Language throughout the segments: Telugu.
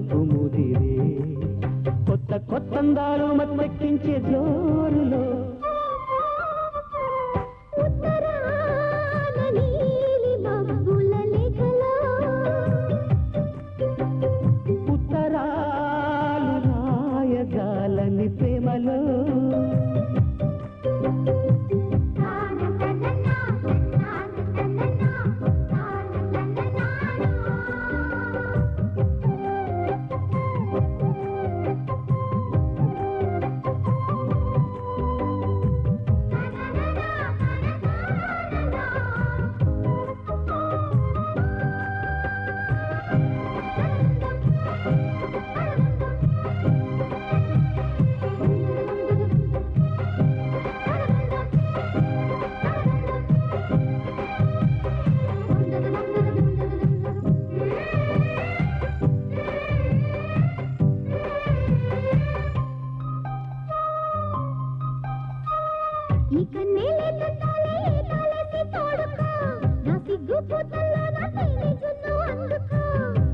వలపు ముదిరే. కొత్త కొత్తందాలు మత్తెక్కించే జోరులో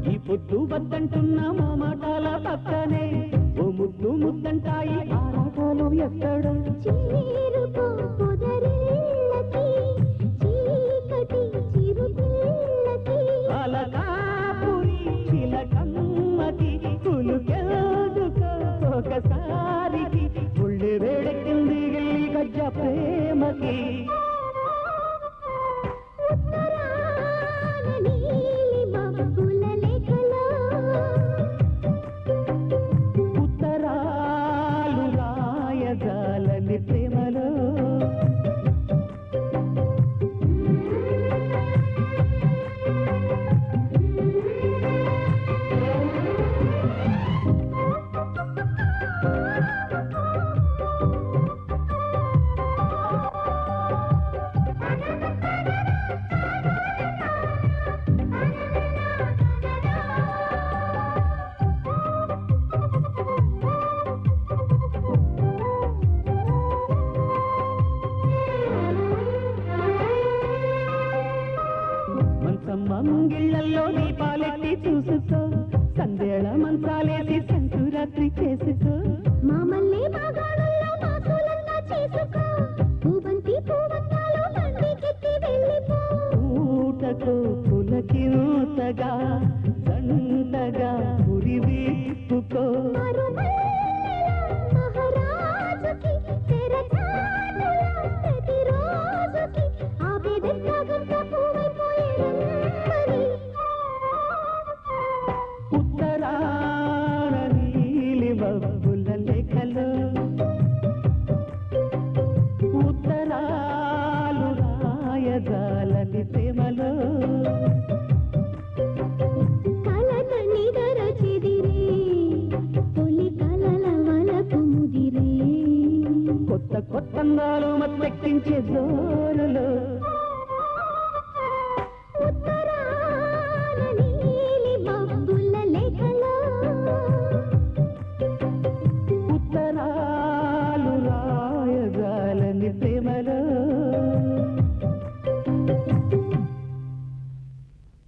ఈ పొద్దు వద్దంటున్న మా మాటల పక్కనే ఓ ముద్దు ముద్దంటాయి ఆరాటాలు ఎక్కడ. చీరుకో పొదరిళ్ళకి చీకటి గిల్లి ప్రేమకి ముంగిళ్ళల్లో దీపాలెట్టి చూసుకో సందేళ మంచాలేసి సంకురాత్రి చేసుకో మామల్లి మాగాణుల్లో మాసులంతా చేసుకో పూబంతి పూవంతాలు బండికెత్తి వెళ్ళిపో ఊటకు పులకినూతగా దండగా ఉరి వీపుకో మహారాజుకి తెరచాటుల ప్రతిరోజుకి ఆ. ముదిరే కొత్తందాలు మత్తెక్కించే జోరులో